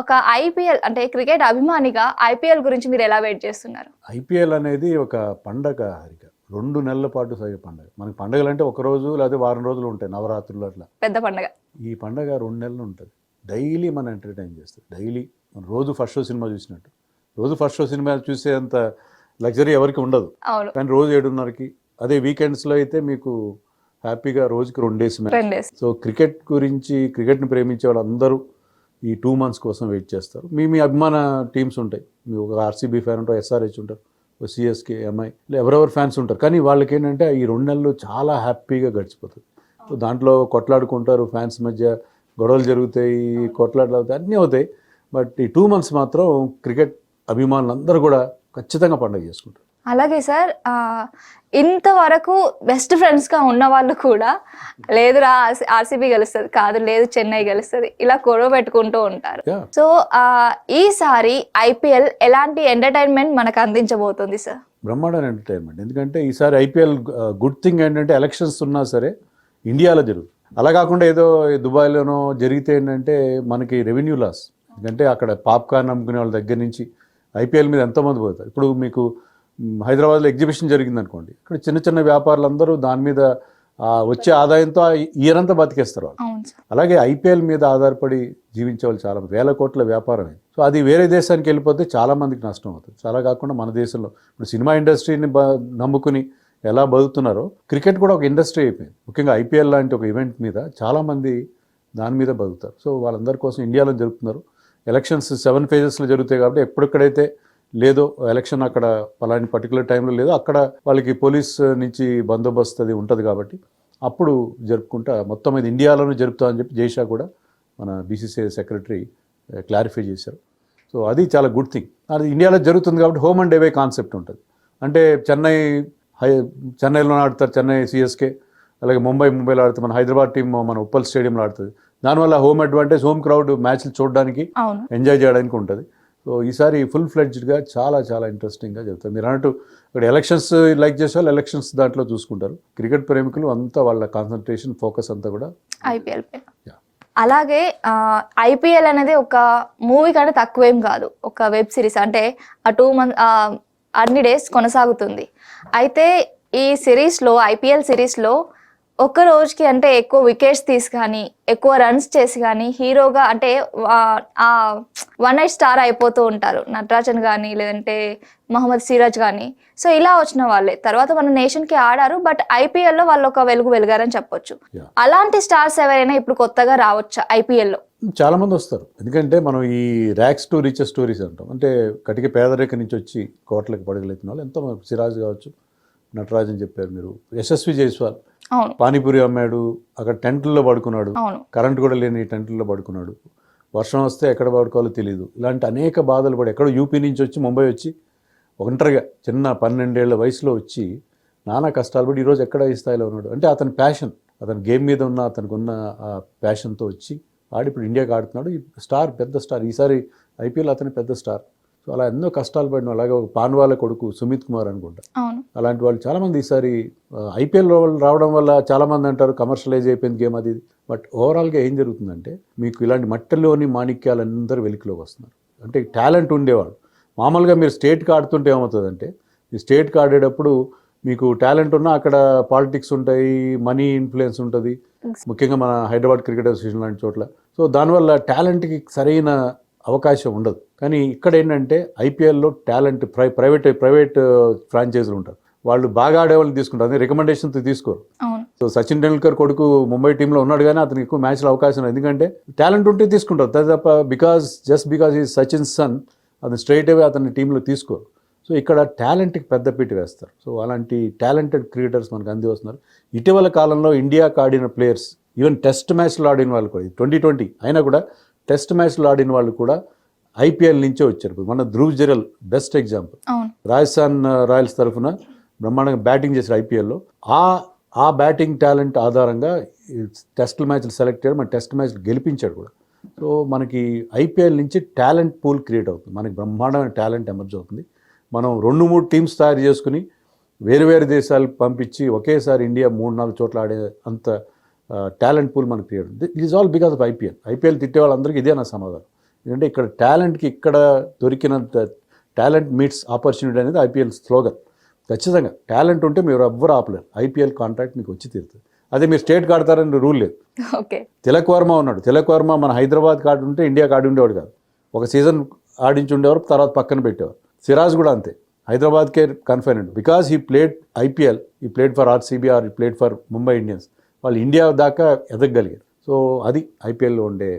ఒక ఐపీఎల్ అంటే క్రికెట్ అభిమానిగా ఐపీఎల్ గురించి మీరు ఎలా వెయిట్ చేస్తున్నారు? ఐపీఎల్ అనేది ఒక పండగ హరిక. రెండు నెలల పాటు సాగే పండగ. మనకి పండగలు అంటే ఒక రోజు లేదా వారం రోజులు ఉంటాయి నవరాత్రులు అట్లా. పెద్ద పండగ. ఈ పండగ రెండు నెలలు ఉంటుంది. డైలీ మనం ఎంటర్టైన్ చేస్తుంది డైలీ మనం రోజు ఫస్ట్ షో సినిమా చూసినట్టు. రోజు ఫస్ట్ షో సినిమా చూసేంత లగ్జరీ ఎవరికి ఉండదు. కానీ రోజు ఏడున్నరకి అదే వీకెండ్స్లో అయితే మీకు హ్యాపీగా రోజుకి రెండు మ్యాచ్. డేస్. సో క్రికెట్ గురించి క్రికెట్ని ప్రేమించే వాళ్ళందరూ ఈ టూ మంత్స్ కోసం వెయిట్ చేస్తారు. మీ మీ అభిమాన టీమ్స్ ఉంటాయి. మీ ఒక ఆర్సీబీ ఫ్యాన్ ఉంటారు ఎస్ఆర్హెచ్ ఉంటారు ఒక సిఎస్కే ఎంఐ ఇలా ఎవరెవరు ఫ్యాన్స్ ఉంటారు. కానీ వాళ్ళకి ఏంటంటే ఈ రెండు నెలలు చాలా హ్యాపీగా గడిచిపోతుంది. దాంట్లో కొట్లాడుకుంటారు ఫ్యాన్స్ మధ్య. గొడవలు జరుగుతాయి కొట్లాటలు అవుతాయి అన్నీ అవుతాయి. బట్ ఈ టూ మంత్స్ మాత్రం క్రికెట్ అభిమానులు అందరూ కూడా ఖచ్చితంగా పండుగ చేసుకుంటారు. అలాగే సార్ ఇంతవరకు బెస్ట్ ఫ్రెండ్స్గా ఉన్న వాళ్ళు కూడా లేదురా ఆర్సీబీ గెలుస్తుంది కాదు లేదు చెన్నై గెలుస్తుంది ఇలా గొడవ పెట్టుకుంటూ ఉంటారు. సో ఈసారి ఐపీఎల్ ఎలాంటి ఎంటర్టైన్మెంట్ మనకు అందించబోతుంది సార్? బ్రహ్మాండ ఎంటర్టైన్మెంట్ ఎందుకంటే ఈసారి ఐపీఎల్ గుడ్ థింగ్ ఏంటంటే ఎలక్షన్స్ ఉన్నా సరే ఇండియాలో జరుగుతుంది. అలా కాకుండా ఏదో దుబాయ్లోనో జరిగితే ఏంటంటే మనకి రెవెన్యూ లాస్ ఎందుకంటే అక్కడ పాప్కార్న్ అమ్ముకునే వాళ్ళ దగ్గర నుంచి ఐపీఎల్ మీద ఎంతోమంది పోతారు. ఇప్పుడు మీకు హైదరాబాద్లో ఎగ్జిబిషన్ జరిగింది అనుకోండి ఇక్కడ చిన్న చిన్న వ్యాపారులందరూ దాని మీద వచ్చే ఆదాయంతో ఆ ఇయర్ అంతా బతికేస్తారు వాళ్ళు. అలాగే ఐపీఎల్ మీద ఆధారపడి జీవించే వాళ్ళు చాలా. వేల కోట్ల వ్యాపారం సో అది వేరే దేశానికి వెళ్ళిపోతే చాలా మందికి నష్టం అవుతుంది. చాలా కాకుండా మన దేశంలో ఇప్పుడు సినిమా ఇండస్ట్రీని నమ్ముకుని ఎలా బతుకుతున్నారో క్రికెట్ కూడా ఒక ఇండస్ట్రీ అయిపోయింది. ముఖ్యంగా ఐపీఎల్ లాంటి ఒక ఈవెంట్ మీద చాలామంది దాని మీద బతుకుతారు. సో వాళ్ళందరి కోసం ఇండియాలో జరుపుతున్నారు. ఎలక్షన్స్ సెవెన్ ఫేజెస్లో జరుగుతాయి కాబట్టి ఎప్పుడెక్కడైతే లేదో ఎలక్షన్ అక్కడ పలాని పర్టికులర్ టైంలో లేదో అక్కడ వాళ్ళకి పోలీస్ నుంచి బందోబస్తు అది ఉంటుంది కాబట్టి అప్పుడు జరుపుకుంటా మొత్తం ఇది ఇండియాలోనే జరుపుతామని చెప్పి జైషా కూడా మన బీసీసీఐ సెక్రటరీ క్లారిఫై చేశారు. సో అది చాలా గుడ్ థింగ్ అది ఇండియాలో జరుగుతుంది కాబట్టి హోమ్ అండ్ అవే కాన్సెప్ట్ ఉంటుంది. అంటే చెన్నై హై చెన్నైలో ఆడతారు చెన్నై సిఎస్కే అలాగే ముంబై ముంబైలో ఆడుతుంది మన హైదరాబాద్ టీం మన ఉప్పల్ స్టేడియంలో ఆడుతుంది దానివల్ల హోమ్ అడ్వాంటేజ్ హోమ్ క్రౌడ్ మ్యాచ్లు చూడడానికి ఎంజాయ్ చేయడానికి ఉంటుంది. సో ఈసారి ఫుల్ ఫ్లెడ్జ్డ్గా చాలా చాలా ఇంట్రెస్టింగ్గా చెప్తారు. మీరు అన్నట్టు ఇక్కడ ఎలక్షన్స్ లైక్ చేసే వాళ్ళు ఎలక్షన్స్ దాంట్లో చూసుకుంటారు. క్రికెట్ ప్రేమికులు అంతా వాళ్ళ కాన్సన్ట్రేషన్ ఫోకస్ అంతా కూడా ఐపీఎల్. అలాగే ఐపీఎల్ అనేది ఒక మూవీ కంటే తక్కువేం కాదు. ఒక వెబ్ సిరీస్ అంటే ఆ టూ మంత్ అన్ని డేస్ కొనసాగుతుంది. అయితే ఈ సిరీస్లో ఐపీఎల్ సిరీస్లో ఒక రోజుకి అంటే ఎక్కువ వికెట్స్ తీసి కానీ ఎక్కువ రన్స్ చేసి కానీ హీరోగా అంటే ఆ వన్ నైట్ స్టార్ అయిపోతూ ఉంటారు. నటరాజన్ కానీ లేదంటే మహమ్మద్ సిరాజ్ కానీ సో ఇలా వచ్చిన వాళ్ళే. తర్వాత మన నేషన్కి ఆడారు బట్ ఐపీఎల్లో వాళ్ళు ఒక వెలుగు వెలిగారని చెప్పొచ్చు. అలాంటి స్టార్స్ ఎవరైనా ఇప్పుడు కొత్తగా రావచ్చా ఐపీఎల్లో చాలా మంది వస్తారు. ఎందుకంటే మనం ఈ ర్యాక్స్ టు రిచెస్ స్టోరీస్ అంటాం. అంటే కటిక పేదరిక నుంచి వచ్చి కోట్లకు పడగలెత్తిన వాళ్ళు ఎంతో సిరాజ్ కావచ్చు నటరాజ్ అని చెప్పారు మీరు. యశస్వి జైస్వాల్. పానీపూరి అమ్మాడు అక్కడ టెంట్లలో పడుకున్నాడు. అవును. కరెంట్ కూడా లేని టెంట్లలో పడుకున్నాడు. వర్షం వస్తే ఎక్కడ పడుకోవాలో తెలియదు ఇలాంటి అనేక బాధలు పడి ఎక్కడో యూపీ నుంచి వచ్చి ముంబై వచ్చి ఒంటరిగా చిన్న పన్నెండేళ్ళ వయసులో వచ్చి నానా కష్టాలు పడి ఈరోజు ఎక్కడ ఈ స్థాయిలో ఉన్నాడు? అంటే అతని ప్యాషన్ అతని గేమ్ మీద ఉన్న అతనికి ఉన్న ఆ ప్యాషన్తో వచ్చి ఆడి ఇప్పుడు ఇండియాకి ఆడుతున్నాడు. ఈ స్టార్ పెద్ద స్టార్ ఈసారి ఐపీఎల్ అతని పెద్ద స్టార్ సో అలా ఎన్నో కష్టాలు పడిన అలాగే ఒక పాన్వాల కొడుకు సుమిత్ కుమార్ అనుకుంటా. అలాంటి వాళ్ళు చాలామంది ఈసారి ఐపీఎల్ రావడం వల్ల చాలామంది అంటారు కమర్షియలైజ్ అయిపోయింది గేమ్ అది. బట్ ఓవరాల్గా ఏం జరుగుతుందంటే మీకు ఇలాంటి మట్టలోని మాణిక్యాలందరూ వెలికిలోకి వస్తున్నారు. అంటే టాలెంట్ ఉండేవాడు మామూలుగా మీరు స్టేట్కి ఆడుతుంటే ఏమవుతుందంటే ఈ స్టేట్కి ఆడేటప్పుడు మీకు టాలెంట్ ఉన్నా అక్కడ పాలిటిక్స్ ఉంటాయి మనీ ఇన్ఫ్లుయెన్స్ ఉంటుంది. ముఖ్యంగా మన హైదరాబాద్ క్రికెట్ అసోసియేషన్ లాంటి చోట్ల. సో దానివల్ల టాలెంట్కి సరైన అవకాశం ఉండదు. కానీ ఇక్కడ ఏంటంటే ఐపీఎల్లో టాలెంట్ ప్రై ప్రైవేట్ ప్రైవేట్ ఫ్రాంచైజీలు ఉంటారు. వాళ్ళు బాగా ఆడే వాళ్ళని తీసుకుంటారు. అదే రికమెండేషన్తో తీసుకోరు. సో సచిన్ టెండూల్కర్ కొడుకు ముంబై టీంలో ఉన్నాడు కానీ అతనికి ఎక్కువ మ్యాచ్లో అవకాశం ఎందుకంటే టాలెంట్ ఉంటే తీసుకుంటారు. తప్ప బికాజ్ జస్ట్ బికాజ్ ఈ సచిన్ సన్ అతను స్ట్రైట్ అవే అతని టీంలో తీసుకోరు. సో ఇక్కడ టాలెంట్కి పెద్దపీట వేస్తారు. సో అలాంటి టాలెంటెడ్ క్రికెటర్స్ మనకు అంది వస్తున్నారు. ఇటీవల కాలంలో ఇండియాకి ఆడిన ప్లేయర్స్ ఈవెన్ టెస్ట్ మ్యాచ్లో ఆడిన వాళ్ళు కూడా ట్వంటీ ట్వంటీ అయినా కూడా టెస్ట్ మ్యాచ్లో ఆడిన వాళ్ళు కూడా ఐపీఎల్ నుంచే వచ్చారు. మన Dhruv Jurel best example Rajasthan Royals తరఫున బ్రహ్మాండంగా బ్యాటింగ్ చేశారు ఐపీఎల్లో. ఆ ఆ బ్యాటింగ్ టాలెంట్ ఆధారంగా టెస్ట్ మ్యాచ్లు సెలెక్ట్ చేయడం మన టెస్ట్ మ్యాచ్లు గెలిపించాడు కూడా. సో మనకి ఐపీఎల్ నుంచి టాలెంట్ పూల్ క్రియేట్ అవుతుంది. మనకి బ్రహ్మాండమైన టాలెంట్ ఎమర్జ్ అవుతుంది. మనం రెండు మూడు టీమ్స్ తయారు చేసుకుని వేరు వేరు దేశాలు పంపించి ఒకేసారి ఇండియా మూడు నాలుగు చోట్ల ఆడే అంత టాలెంట్ పూల్ మనకు create it is all because of IPL. IPL తిట్టే వాళ్ళందరికీ ఇదే నా సమాధానం. ఎందుకంటే ఇక్కడ టాలెంట్కి ఇక్కడ దొరికినంత టాలెంట్ మీట్స్ ఆపర్చునిటీ అనేది ఐపీఎల్ స్లోగన్. ఖచ్చితంగా. టాలెంట్ ఉంటే మీరు ఎవ్వరు ఆపలేరు. ఐపీఎల్ కాంట్రాక్ట్ మీకు వచ్చి తీరుతుంది. అదే మీరు స్టేట్ ఆడతారని రూల్ లేదు. ఓకే. తిలక్ వర్మ ఉన్నాడు. తిలక్ వర్మ మన హైదరాబాద్ కార్డు ఉంటే ఇండియాకి ఆడి ఉండేవాడు కాదు. ఒక సీజన్ ఆడించి ఉండేవారు తర్వాత పక్కన పెట్టేవారు. సిరాజ్ కూడా అంతే. హైదరాబాద్కే confined because he played IPL he played for RCB or he played for Mumbai Indians. వాళ్ళు ఇండియా దాకా ఎదగగలిగారు సో అది ఐపీఎల్లో ఉండే